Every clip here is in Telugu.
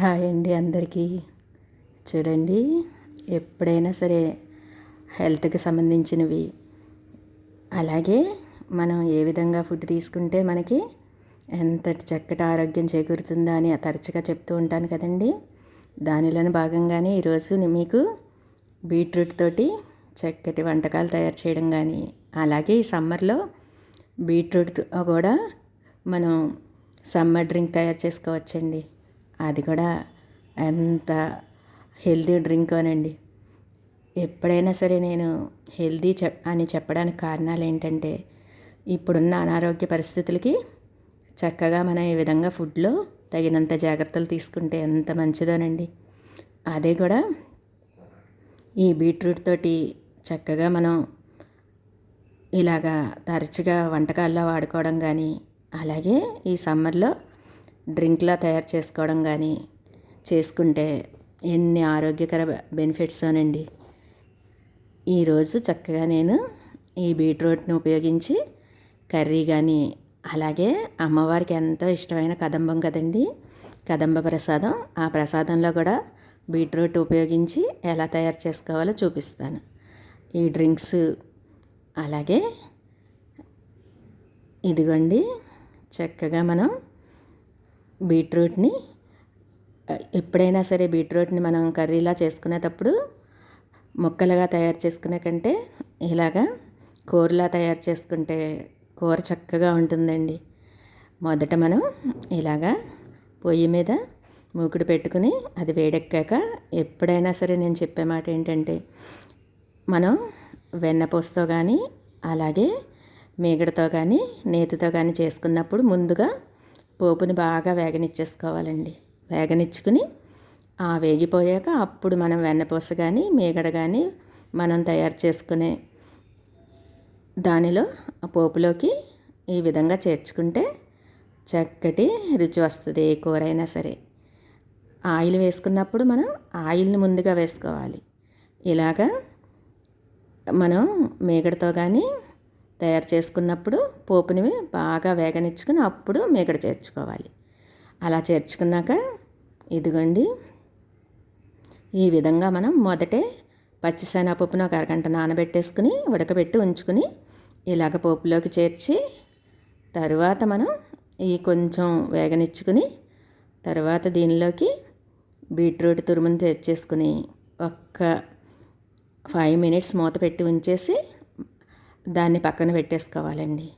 హాయ్ అండి అందరికీ. చూడండి ఎప్పుడైనా సరే హెల్త్కి సంబంధించినవి. అలాగే మనం ఏ విధంగా ఫుడ్ తీసుకుంటే మనకి ఎంత చక్కటి ఆరోగ్యం చేకూరుతుందా అని తరచుగా చెప్తూ ఉంటాను కదండి. దానిలోని భాగంగానే ఈరోజు మీకు బీట్రూట్ తోటి చక్కటి వంటకాలు తయారు చేయడం కానీ అలాగే ఈ సమ్మర్లో బీట్రూట్ కూడా మనం సమ్మర్ డ్రింక్ తయారు చేసుకోవచ్చండి. అది కూడా ఎంత హెల్దీ డ్రింక్ అనండి. ఎప్పుడైనా సరే నేను హెల్దీ చెప్ అని చెప్పడానికి కారణాలు ఏంటంటే ఇప్పుడున్న అనారోగ్య పరిస్థితులకి చక్కగా మనం ఈ విధంగా ఫుడ్లో తగినంత జాగ్రత్తలు తీసుకుంటే ఎంత మంచిదోనండి. అదే కూడా ఈ బీట్రూట్ తోటి చక్కగా మనం ఇలాగా తరచుగా వంటకాల్లో వాడుకోవడం కానీ అలాగే ఈ సమ్మర్లో డ్రింక్లా తయారు చేసుకోవడం కానీ చేసుకుంటే ఎన్ని ఆరోగ్యకర బెనిఫిట్స్ అనండి. ఈరోజు చక్కగా నేను ఈ బీట్రూట్ని ఉపయోగించి కర్రీ కానీ అలాగే అమ్మవారికి ఎంతో ఇష్టమైన కదంబం కదండి కదంబ ప్రసాదం ఆ ప్రసాదంలో కూడా బీట్రూట్ ఉపయోగించి ఎలా తయారు చేసుకోవాలో చూపిస్తాను. ఈ డ్రింక్స్ అలాగే ఇదిగోండి చక్కగా మనం బీట్రూట్ని ఎప్పుడైనా సరే బీట్రూట్ని మనం కర్రీలా చేసుకునేటప్పుడు ముక్కలుగా తయారు చేసుకునే కంటే ఇలాగా కూరలా తయారు చేసుకుంటే కూర చక్కగా ఉంటుందండి. మొదట మనం ఇలాగా పొయ్యి మీద మూకుడు పెట్టుకుని అది వేడెక్కాక ఎప్పుడైనా సరే నేను చెప్పే మాట ఏంటంటే మనం వెన్నపూసతో కానీ అలాగే మీగడతో కానీ నేతితో కానీ చేసుకున్నప్పుడు ముందుగా పోపుని బాగా వేగనిచ్చేసుకోవాలండి. వేగనిచ్చుకుని ఆ వేగిపోయాక అప్పుడు మనం వెన్నపూస కానీ మీగడ కానీ మనం తయారు చేసుకునే దానిలో ఆ పోపులోకి ఈ విధంగా చేర్చుకుంటే చక్కటి రుచి వస్తుంది ఏ కూర అయినా సరే. ఆయిల్ వేసుకున్నప్పుడు మనం ఆయిల్ని ముందుగా వేసుకోవాలి. ఇలాగా మనం మీగడతో కానీ తయారు చేసుకున్నప్పుడు పోపుని బాగా వేగనిచ్చుకుని అప్పుడు మీగడ చేర్చుకోవాలి. అలా చేర్చుకున్నాక ఇదిగోండి. ఈ విధంగా మనం మొదటే పచ్చిశనగపప్పును ఒక అరగంట నానబెట్టేసుకుని ఉడకబెట్టి ఉంచుకుని ఇలాగ పోపులోకి చేర్చి తరువాత మనం ఈ కొంచెం వేగనిచ్చుకుని తర్వాత దీనిలోకి బీట్రూట్ తురుముని తెచ్చేసుకుని ఒక్క ఫైవ్ మినిట్స్ మూత పెట్టి ఉంచేసి దాన్ని పక్కన పెట్టేసుకోవాలండి.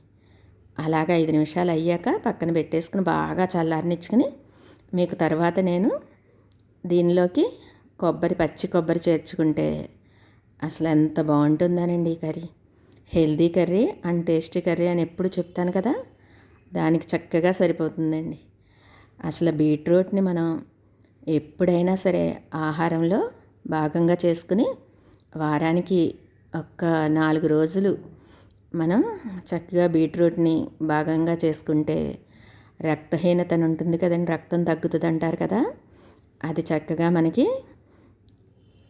అలాగ ఐదు నిమిషాలు అయ్యాక పక్కన పెట్టేసుకుని బాగా చల్లారనిచ్చుకుని మీకు తర్వాత నేను దీనిలోకి కొబ్బరి పచ్చి కొబ్బరి చేర్చుకుంటే అసలు ఎంత బాగుంటుందనండి ఈ curry. Healthy curry and tasty curry అని ఎప్పుడు చెప్తాను కదా దానికి చక్కగా సరిపోతుందండి. అసలు బీట్రూట్ని మనం ఎప్పుడైనా సరే ఆహారంలో భాగంగా చేసుకుని వారానికి ఒక్క నాలుగు రోజులు మనం చక్కగా బీట్రూట్ని భాగంగా చేసుకుంటే రక్తహీనత ఉంటుంది కదండి రక్తం తగ్గుతుంది అంటారు కదా అది చక్కగా మనకి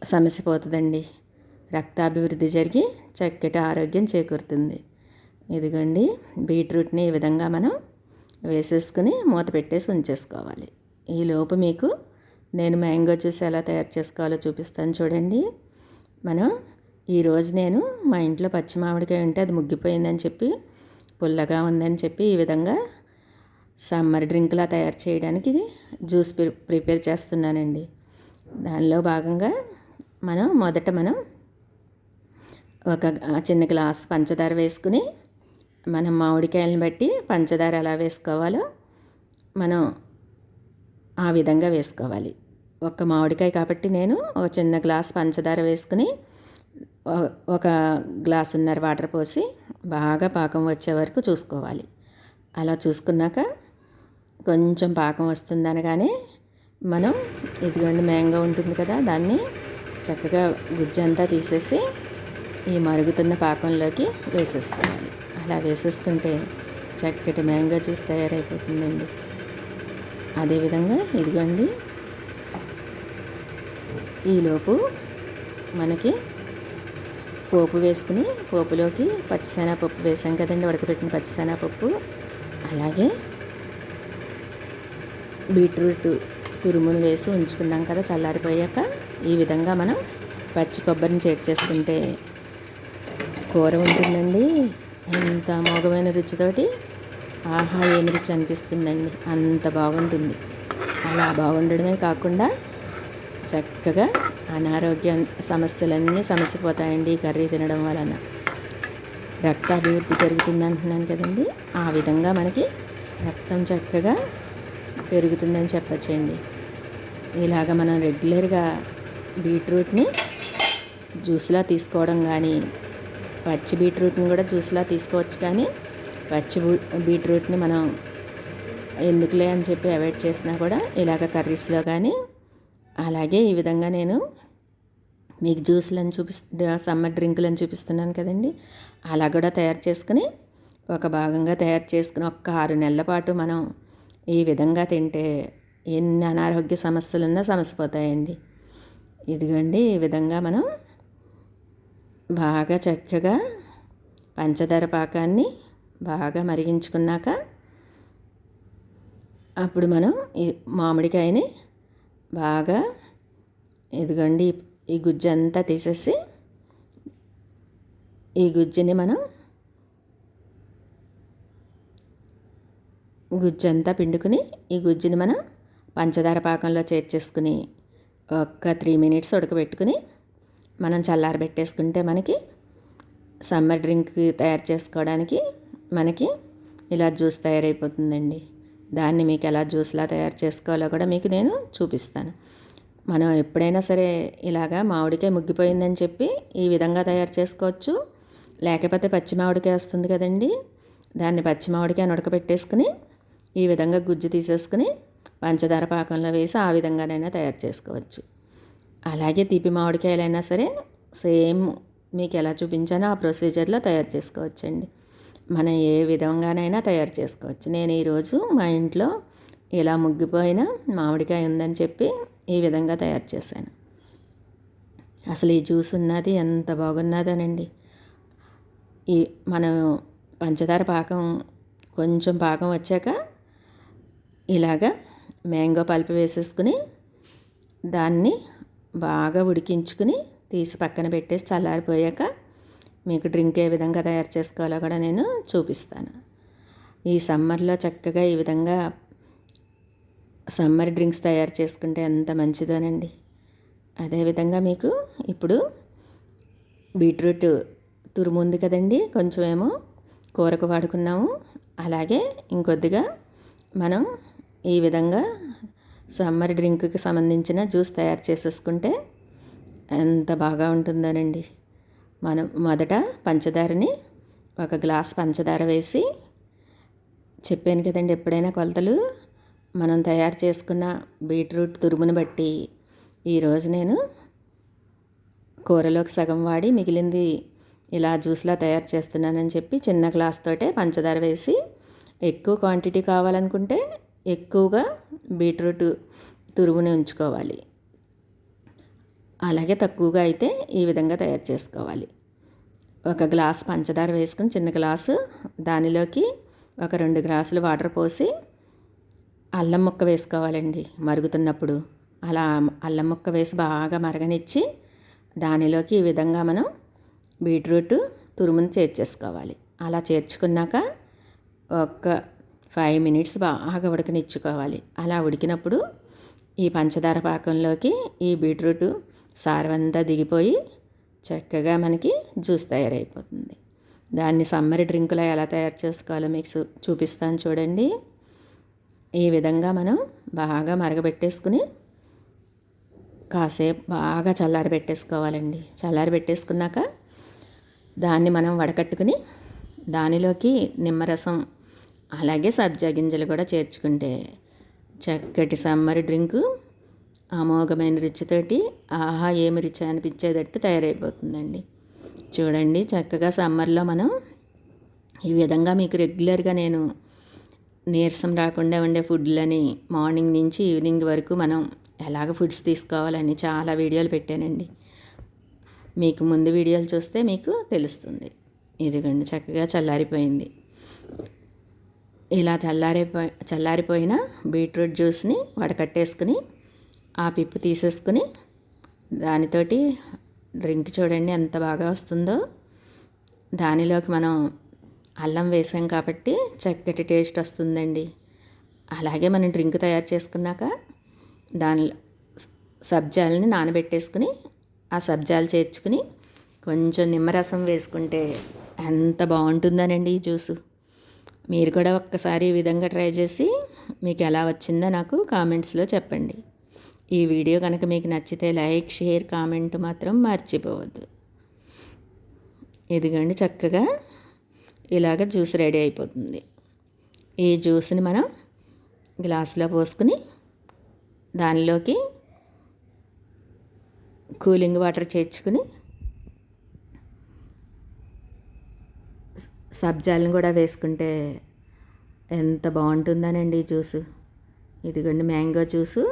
సమసిపోతుందండి రక్తాభివృద్ధి జరిగి చక్కటి ఆరోగ్యం చేకూరుతుంది. ఇదిగోండి బీట్రూట్ని ఈ విధంగా మనం వేసేసుకుని మూత పెట్టేసి ఉంచేసుకోవాలి. ఈలోపు మీకు నేను మ్యాంగో జ్యూస్ ఎలా తయారు చేసుకోవాలో చూపిస్తాను చూడండి. మనం ఈరోజు నేను మా ఇంట్లో పచ్చి మామిడికాయ ఉంటే అది ముగ్గిపోయిందని చెప్పి పుల్లగా ఉందని చెప్పి ఈ విధంగా సమ్మర్ డ్రింక్లా తయారు చేయడానికి జ్యూస్ ప్రిపేర్ చేస్తున్నానండి. దానిలో భాగంగా మనం మొదట మనం ఒక చిన్న గ్లాస్ పంచదార వేసుకుని మనం మామిడికాయలను బట్టి పంచదార ఎలా వేసుకోవాలో మనం ఆ విధంగా వేసుకోవాలి. ఒక మామిడికాయ కాబట్టి నేను ఒక చిన్న గ్లాస్ పంచదార వేసుకుని ఒక గ్లాసున్నర వాటర్ పోసి బాగా పాకం వచ్చే వరకు చూసుకోవాలి. అలా చూసుకున్నాక కొంచెం పాకం వస్తుంది అనగానే మనం ఇదిగోండి మ్యాంగో ఉంటుంది కదా దాన్ని చక్కగా గుజ్జంతా తీసేసి ఈ మరుగుతున్న పాకంలోకి వేసేసుకోవాలి. అలా వేసేసుకుంటే చక్కటి మ్యాంగో జ్యూస్ తయారైపోతుందండి. అదేవిధంగా ఇదిగోండి ఈలోపు మనకి పోపు వేసుకుని పోపులోకి పచ్చిసెనగపప్పు వేసాం కదండి ఉడకబెట్టిన పచ్చిశనగపప్పు. అలాగే బీట్రూట్ తురుమును వేసి ఉంచుకున్నాం కదా చల్లారిపోయాక ఈ విధంగా మనం పచ్చి కొబ్బరిని చేర్చేసుకుంటే కూర ఉంటుందండి. ఎంత మోగమైన రుచితోటి ఆహా ఏమి రుచి అనిపిస్తుందండి. అంత బాగుంటుంది. అలా బాగుండడమే కాకుండా చక్కగా అనారోగ్య సమస్యలన్నీ సమసిపోతాయండి. ఈ కర్రీ తినడం వలన రక్తాభివృద్ధి జరుగుతుంది అంటున్నాను కదండి. ఆ విధంగా మనకి రక్తం చక్కగా పెరుగుతుందని చెప్పచ్చండి. ఇలాగ మనం రెగ్యులర్గా బీట్రూట్ని జ్యూస్లా తీసుకోవడం కానీ పచ్చి బీట్రూట్ని కూడా జ్యూస్లా తీసుకోవచ్చు కానీ పచ్చి బీట్రూట్ని మనం ఎందుకులే అని చెప్పి అవాయిడ్ చేసినా కూడా ఇలాగ కర్రీస్లో కానీ అలాగే ఈ విధంగా నేను మీకు జ్యూస్లను చూపిస్తు సమ్మర్ డ్రింకులను చూపిస్తున్నాను కదండి. అలా కూడా తయారు చేసుకుని ఒక భాగంగా తయారు చేసుకుని ఒక ఆరు నెలల పాటు మనం ఈ విధంగా తింటే ఎన్ని అనారోగ్య సమస్యలున్నా సమసిపోతాయండి. ఇదిగోండి ఈ విధంగా మనం బాగా చక్కగా పంచదార పాకాన్ని బాగా మరిగించుకున్నాక అప్పుడు మనం ఈ మామిడికాయని బాగా ఇదిగోండి ఈ గుజ్జు అంతా తీసేసి ఈ గుజ్జుని మనం గుజ్జంతా పిండుకుని ఈ గుజ్జుని మనం పంచదార పాకంలో చేర్చేసుకుని ఒక్క త్రీ మినిట్స్ ఉడకబెట్టుకుని మనం చల్లారబెట్టేసుకుంటే మనకి సమ్మర్ డ్రింక్ తయారు చేసుకోవడానికి మనకి ఇలా జ్యూస్ తయారైపోతుందండి. దాన్ని మీకు ఎలా జ్యూస్లా తయారు చేసుకోవాలో కూడా మీకు నేను చూపిస్తాను. మనం ఎప్పుడైనా సరే ఇలాగా మామిడికాయ ముగ్గిపోయిందని చెప్పి ఈ విధంగా తయారు చేసుకోవచ్చు. లేకపోతే పచ్చి మామిడికాయ వస్తుంది కదండి. దాన్ని పచ్చి మామిడికాయ ఉడకబెట్టేసుకుని ఈ విధంగా గుజ్జు తీసేసుకుని పంచదార పాకంలో వేసి ఆ విధంగానైనా తయారు చేసుకోవచ్చు. అలాగే తీపి మామిడికాయలైనా సరే సేమ్ మీకు ఎలా చూపించానో ఆ ప్రొసీజర్లో తయారు చేసుకోవచ్చండి. మనం ఏ విధంగానైనా తయారు చేసుకోవచ్చు. నేను ఈరోజు మా ఇంట్లో ఇలా ముగ్గిపోయిన మామిడికాయ ఉందని చెప్పి ఈ విధంగా తయారు చేశాను. అసలు ఈ జ్యూస్ ఉన్నది ఎంత బాగున్నదనండి. ఈ మనం పంచదార పాకం కొంచెం పాకం వచ్చాక ఇలాగా మ్యాంగో పల్ప వేసేసుకుని దాన్ని బాగా ఉడికించుకుని తీసి పక్కన పెట్టేసి చల్లారిపోయాక మీకు డ్రింక్ ఏ విధంగా తయారు చేసుకోవాలో కూడా నేను చూపిస్తాను. ఈ సమ్మర్లో చక్కగా ఈ విధంగా సమ్మర్ డ్రింక్స్ తయారు చేసుకుంటే ఎంత మంచిదోనండి. అదేవిధంగా మీకు ఇప్పుడు బీట్రూట్ తురుముంది కదండి కొంచెం ఏమో కూరకు వాడుకున్నాము. అలాగే ఇంకొద్దిగా మనం ఈ విధంగా సమ్మర్ డ్రింక్కి సంబంధించిన జ్యూస్ తయారు చేసేసుకుంటే ఎంత బాగా ఉంటుందోనండి. మనం మొదట పంచదారని ఒక గ్లాస్ పంచదార వేసి చెప్పాను కదండి ఎప్పుడైనా కొలతలు మనం తయారు చేసుకున్న బీట్రూట్ తురుమును బట్టి ఈరోజు నేను కూరలోకి సగం వాడి మిగిలింది ఇలా జ్యూస్లా తయారు చేస్తున్నానని చెప్పి చిన్న గ్లాస్ తోటే పంచదార వేసి ఎక్కువ క్వాంటిటీ కావాలనుకుంటే ఎక్కువగా బీట్రూట్ తురుముని ఉంచుకోవాలి. అలాగే తక్కువగా అయితే ఈ విధంగా తయారు చేసుకోవాలి. ఒక గ్లాస్ పంచదార వేసుకుని చిన్న గ్లాసు దానిలోకి ఒక రెండు గ్లాసులు వాటర్ పోసి అల్లం ముక్క వేసుకోవాలండి మరుగుతున్నప్పుడు. అలా అల్లం ముక్క వేసి బాగా మరగనిచ్చి దానిలోకి ఈ విధంగా మనం బీట్రూట్ తురుముని చేర్చేసుకోవాలి. అలా చేర్చుకున్నాక ఒక ఫైవ్ మినిట్స్ బాగా ఉడకనిచ్చుకోవాలి. అలా ఉడికినప్పుడు ఈ పంచదార పాకంలోకి ఈ బీట్రూట్ సారవంతా దిగిపోయి చక్కగా మనకి జ్యూస్ తయారైపోతుంది. దాన్ని సమ్మర్ డ్రింకులో ఎలా తయారు చేసుకోవాలో మీకు చూపిస్తాను చూడండి. ఈ విధంగా మనం బాగా మరగబెట్టేసుకుని కాసేపు బాగా చల్లారి పెట్టేసుకోవాలండి. చల్లారి పెట్టేసుకున్నాక దాన్ని మనం వడకట్టుకుని దానిలోకి నిమ్మరసం అలాగే సబ్జా గింజలు కూడా చేర్చుకుంటే చక్కటి సమ్మర్ డ్రింకు అమోఘమైన రుచితోటి ఆహా ఏమి రుచి అనిపించేటట్టు తయారైపోతుందండి. చూడండి చక్కగా సమ్మర్లో మనం ఈ విధంగా మీకు రెగ్యులర్గా నేను నీరసం రాకుండా ఉండే ఫుడ్లని మార్నింగ్ నుంచి ఈవినింగ్ వరకు మనం ఎలాగ ఫుడ్స్ తీసుకోవాలని చాలా వీడియోలు పెట్టానండి. మీకు ముందు వీడియోలు చూస్తే మీకు తెలుస్తుంది. ఇదిగోండి చక్కగా చల్లారిపోయింది. ఇలా చల్లారిపోయి చల్లారిపోయిన బీట్రూట్ జ్యూస్ని వడకట్టేసుకుని ఆ పిప్పు తీసేసుకుని దానితోటి డ్రింక్ చూడండి ఎంత బాగా వస్తుందో. దానిలోకి మనం అల్లం వేసాం కాబట్టి చక్కటి టేస్ట్ వస్తుందండి. అలాగే మనం డ్రింక్ తయారు చేసుకున్నాక దానిలో సబ్జాలని నానబెట్టేసుకుని ఆ సబ్జాలు చేర్చుకుని కొంచెం నిమ్మరసం వేసుకుంటే ఎంత బాగుంటుందనండి ఈ జ్యూసు. మీరు కూడా ఒక్కసారి ఈ విధంగా ట్రై చేసి మీకు ఎలా వచ్చిందో నాకు కామెంట్స్లో చెప్పండి. ఈ వీడియో కనుక మీకు నచ్చితే లైక్ షేర్ కామెంట్ మాత్రం మర్చిపోవద్దు. ఇదిగండి చక్కగా ఇలాగ జ్యూస్ రెడీ అయిపోతుంది. ఈ జ్యూస్ని మనం గ్లాసులో పోసుకుని దానిలోకి కూలింగ్ వాటర్ చేర్చుకుని సబ్జాలను కూడా వేసుకుంటే ఎంత బాగుంటుందనండి ఈ జ్యూసు. ఇదిగోండి మ్యాంగో జ్యూసు.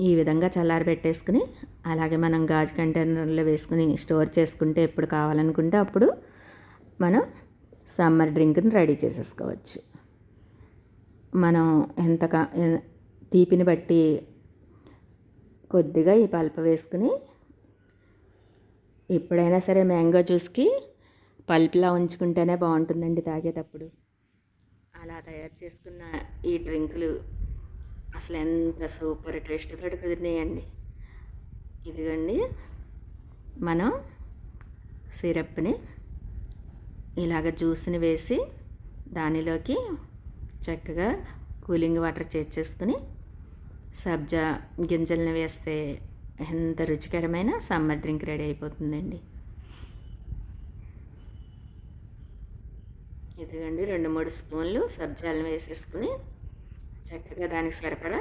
ఈ విధంగా చల్లారి పెట్టేసుకుని అలాగే మనం గాజు కంటైనర్లో వేసుకుని స్టోర్ చేసుకుంటే ఎప్పుడు కావాలనుకుంటే అప్పుడు మనం సమ్మర్ డ్రింక్ని రెడీ చేసేసుకోవచ్చు. మనం ఎంత తీపిని బట్టి కొద్దిగా ఈ పల్ప వేసుకుని ఎప్పుడైనా సరే మ్యాంగో జ్యూస్కి పల్ప్లా ఉంచుకుంటేనే బాగుంటుందండి తాగేటప్పుడు. అలా తయారు చేసుకున్న ఈ డ్రింకులు అసలు ఎంత సూపర్ టేస్ట్ తోటి కుదిరినాయండి ఇదిగండి మనం సిరప్ని ఇలాగ జ్యూస్ని వేసి దానిలోకి చక్కగా కూలింగ్ వాటర్ చేర్చేసుకుని సబ్జా గింజలను వేస్తే ఎంత రుచికరమైన సమ్మర్ డ్రింక్ రెడీ అయిపోతుందండి. ఇదిగండి రెండు మూడు స్పూన్లు సబ్జాలను వేసేసుకుని చక్కగా దానికి సరిపడా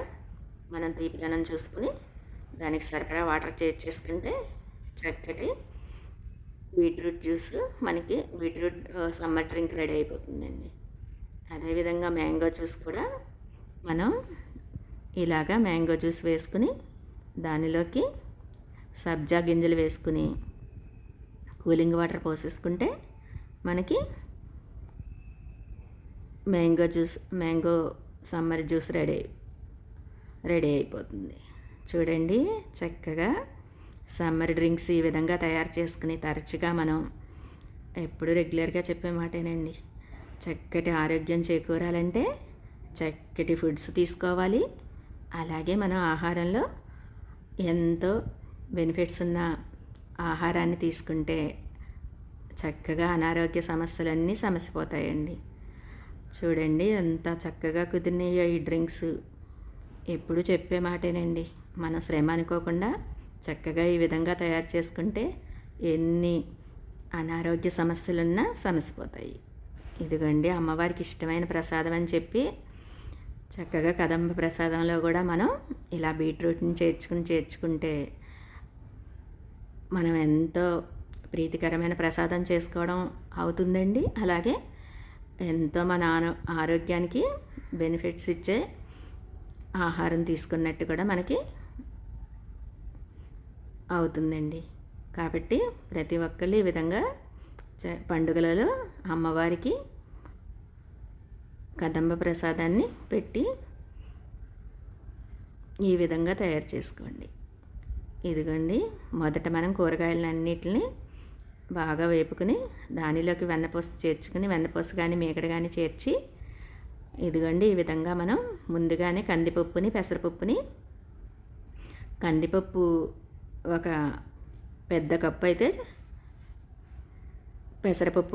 మనం తీపిదనం చూసుకుని దానికి సరిపడా వాటర్ చేర్చేసుకుంటే చక్కటి బీట్రూట్ జ్యూస్ మనకి బీట్రూట్ సమ్మర్ డ్రింక్ రెడీ అయిపోతుందండి. అదేవిధంగా మ్యాంగో జ్యూస్ కూడా మనం ఇలాగా మ్యాంగో జ్యూస్ వేసుకుని దానిలోకి సబ్జా గింజలు వేసుకుని కూలింగ్ వాటర్ పోసేసుకుంటే మనకి mango juice mango summer juice ready ready అయిపోతుంది. చూడండి చక్కగా సమ్మర్ డ్రింక్స్ ఈ విధంగా తయారు చేసుకుని తరచుగా మనం ఎప్పుడు రెగ్యులర్గా చెప్పే మాటేనండి. చక్కటి ఆరోగ్యం చేకూరాలంటే చక్కటి ఫుడ్స్ తీసుకోవాలి. అలాగే మనం ఆహారంలో ఎంతో బెనిఫిట్స్ ఉన్న ఆహారాన్ని తీసుకుంటే చక్కగా అనారోగ్య సమస్యలన్నీ సమసిపోతాయండి. చూడండి ఎంత చక్కగా కుదిరినాయో ఈ డ్రింక్స్. ఎప్పుడు చెప్పే మాటేనండి. మన శ్రమ అనుకోకుండా చక్కగా ఈ విధంగా తయారు చేసుకుంటే ఎన్ని అనారోగ్య సమస్యలున్నా సమసిపోతాయి. ఇదిగోండి అమ్మవారికి ఇష్టమైన ప్రసాదం అని చెప్పి చక్కగా కదంబ ప్రసాదంలో కూడా మనం ఇలా బీట్రూట్ని చేర్చుకుని చేర్చుకుంటే మనం ఎంతో ప్రీతికరమైన ప్రసాదం చేసుకోవడం అవుతుందండి. అలాగే ఎంతో మన ఆరోగ్యానికి బెనిఫిట్స్ ఇచ్చే ఆహారం తీసుకున్నట్టు కూడా మనకి అవుతుందండి. కాబట్టి ప్రతి ఒక్కళ్ళు ఈ విధంగా పండుగలలో అమ్మవారికి కదంబ ప్రసాదాన్ని పెట్టి ఈ విధంగా తయారు చేసుకోండి. ఇదిగోండి మొదట మనం కూరగాయలన్నిటిని బాగా వేపుకుని దానిలోకి వెన్నపూస చేర్చుకుని వెన్నపూస కానీ మేకడ కానీ చేర్చి ఇదిగోండి ఈ విధంగా మనం ముందుగానే కందిపప్పుని పెసరపప్పుని కందిపప్పు ఒక పెద్ద కప్పు అయితే పెసరపప్పు